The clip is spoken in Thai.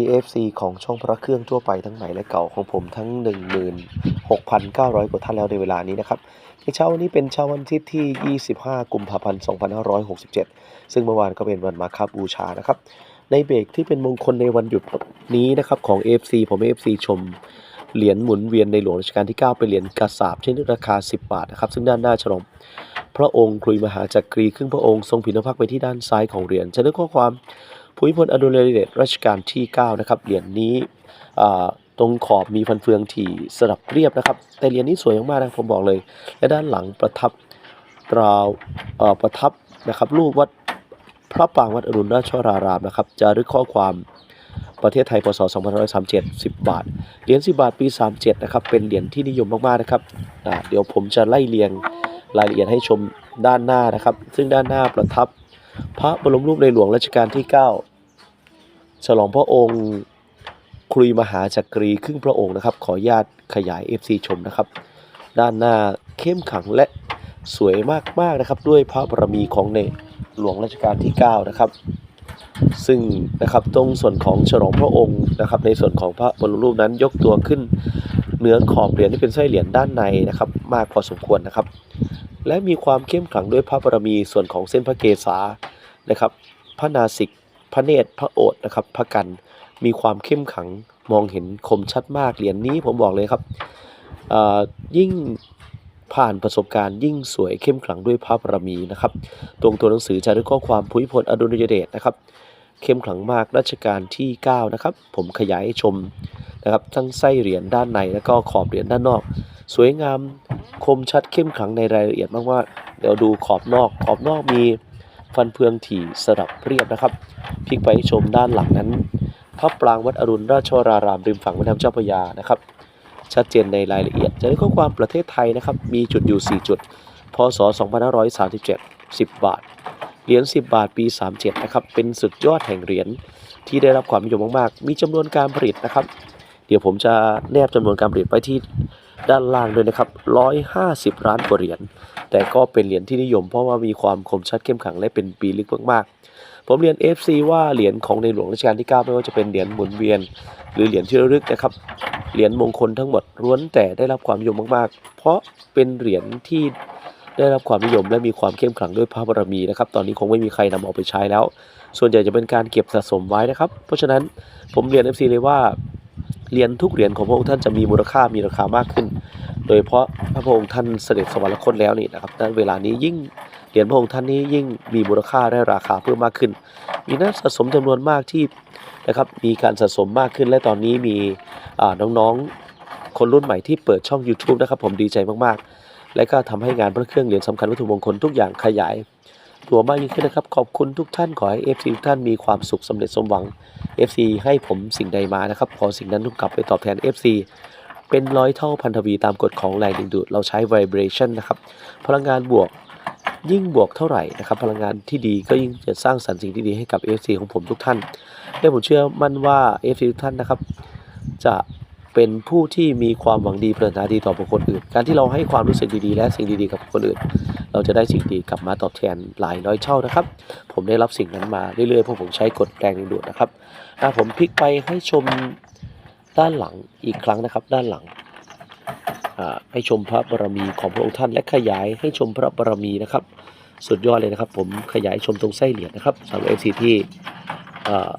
EFC ของช่องพระเครื่องทั่วไปทั้งใหม่และเก่าของผมทั้ง 16,900 กว่าท่านแล้วในเวลานี้นะครับ ในเช้าวันนี้เป็นเช้าวันอาทิตย์ที่ 25 กุมภาพันธ์ 2567 ซึ่งเมื่อวานก็เป็นวันมาคาบูชานะครับ ในเบรกที่เป็นมงคลในวันหยุดนี้นะครับของ AFC ผม AFC ชมเหรียญหมุนเวียนในหลวงรัชกาลที่ 9 เป็นเหรียญกระสาบชนิดราคา 10 บาทนะครับ ซึ่งด้านหน้าฉลองพระองค์ครุยมหาจักรีครึ่งพระองค์ทรงผินพระพักไปที่ด้านซ้ายของเหรียญจะนึกข้อความ ภูมิพลอดุลยเดชรัชกาลที่ 9 นะครับ เหรียญนี้ตรงขอบมีฟันเฟืองที่สลับเรียบนะครับ แต่เหรียญนี้สวยมากๆนะผมบอกเลย และด้านหลังประทับตราประทับนะครับรูปวัดพระปรางวัดอรุณราชวรารามนะครับจารึกข้อความประเทศไทยพศ2537 10 บาท เหรียญ10 บาทปี 37 นะครับ เป็นเหรียญที่นิยมมาก ๆ นะครับ เดี๋ยวผมจะไล่เรียงรายละเอียดให้ชมด้านหน้านะครับ ซึ่งด้านหน้าประทับ พระบรมรูปในหลวงรัชกาลที่ 9 ฉลองพระองค์ครุยมหาจักรีครึ่งพระองค์นะครับ ขอญาตขยาย FC ชมนะครับ ด้านหน้าเข้มขังและสวยมากๆนะครับ ด้วยพระบารมีของในหลวงรัชกาลที่ 9 นะครับ ซึ่งนะครับตรงส่วนของฉลองพระองค์นะครับ ในส่วนของพระบรมรูปนั้นยกตัวขึ้นเหนือขอบเหรียญที่เป็นไส้เหรียญด้านในนะครับ มากพอสมควรนะครับ และมีความเข้มขลังด้วยพระบารมีส่วนของเส้นพระเกศานะครับ พระนาสิก พระเนตร พระโอษนะครับ พระกัน มีความเข้มขลังมองเห็นคมชัดมาก เหรียญนี้ผมบอกเลยครับยิ่งผ่านประสบการณ์ยิ่งสวยเข้มขลังด้วยพระบารมีนะครับ ตรงตัวหนังสือจะได้ข้อความภูมิพลอดุลยเดชนะครับ เข้มขลังมากรัชกาลที่ 9 นะครับ ผมขยายให้ชมนะครับ ทั้งไส้เหรียญด้านในแล้วก็ขอบเหรียญด้านนอก สวยงาม คมชัดเข้มขลังในรายละเอียดมากๆเดี๋ยวดูขอบนอก ขอบนอกมีฟันเฟืองถี่สลับเรียบนะครับพลิกไปชมด้านหลังนั้นพระปรางวัดอรุณราชวรารามริมฝั่งแม่น้ำเจ้าพระยานะครับ ชัดเจนในรายละเอียดจะได้ข้อความประเทศไทยนะครับ มีจุดอยู่ 4 จุด พศ 2537 10 บาท เหรียญ 10 บาทปี 37 นะครับ เป็นสุดยอดแห่งเหรียญที่ได้รับความนิยมมาก ๆ มีจำนวนการผลิตนะครับ เดี๋ยวผมจะแนบจำนวนการผลิตไว้ที่ ด้านล่างด้วยนะครับ 150 ล้านกว่าเหรียญ แต่ก็เป็นเหรียญที่นิยมเพราะว่ามีความคมชัดเข้มขังและเป็นปีลึกมากๆ ผมเรียน FC ว่าเหรียญของในหลวงรัชกาลที่ 9 ไม่ว่าจะเป็นเหรียญหมุนเวียน หรือเหรียญที่ระลึกนะครับ เหรียญมงคลทั้งหมดล้วนแต่ได้รับความนิยมมากๆ เพราะเป็นเหรียญที่ได้รับความนิยมและมีความเข้มขลังด้วยพระบารมีนะครับ ตอนนี้คงไม่มีใครนำเอาไปใช้แล้ว ส่วนใหญ่จะเป็นการเก็บสะสมไว้นะครับ เพราะฉะนั้นผมเรียน FC เลยว่า เหรียญทุกเหรียญของพระองค์ท่านจะมีมูลค่ามีราคามากขึ้น โดยเฉพาะพระองค์ท่านเสด็จสวรรคตแล้วนี่นะครับณเวลานี้ยิ่งเหรียญพระองค์ท่านนี้ยิ่งมีมูลค่าและราคาเพิ่มมากขึ้น มีนักสะสมจำนวนมากที่นะครับมีการสะสมมากขึ้นและตอนนี้มีน้องๆคนรุ่นใหม่ที่เปิดช่อง YouTube นะครับผมดีใจมากๆ และก็ทำให้งานพระเครื่องเหรียญสำคัญวัตถุมงคลทุกอย่างขยาย ตัวมากยิ่งขึ้นนะครับ ขอบคุณทุกท่าน ขอให้ FC ทุกท่านมีความสุขสำเร็จสมหวัง FC ให้ผมสิ่งใดมานะครับ ขอสิ่งนั้นทุกกลับไปตอบแทน FC เป็นร้อยเท่าพันทวีตามกฎของแรงดึงดูด เราใช้ vibration นะครับ พลังงานบวกยิ่งบวกเท่าไหร่นะครับ พลังงานที่ดีก็ยิ่งจะสร้างสรรค์สิ่งที่ดีให้กับ FC ของผมทุกท่าน และผมเชื่อมั่นว่า FC ทุกท่านนะครับ จะ เป็นผู้ที่มีความหวังดีปรารถนาดีต่อบุคคลอื่น การที่เราให้ความรู้สึกดีๆ และสิ่งดีๆกับคนอื่น เราจะได้สิ่งดีกลับมาตอบแทนหลายร้อยเท่านะครับ ผมได้รับสิ่งนั้นมาเรื่อยๆเพราะผมใช้กฎแรงดึงดูดนะครับอะผมพลิกไปให้ชมด้านหลังอีกครั้งนะครับ ด้านหลังอาให้ชมพระบารมีของพระองค์ท่าน และขยายให้ชมพระบารมีนะครับ สุดยอดเลยนะครับ ผมขยายชมตรงไส้เหรียญนะครับสำหรับเอฟซีที่อา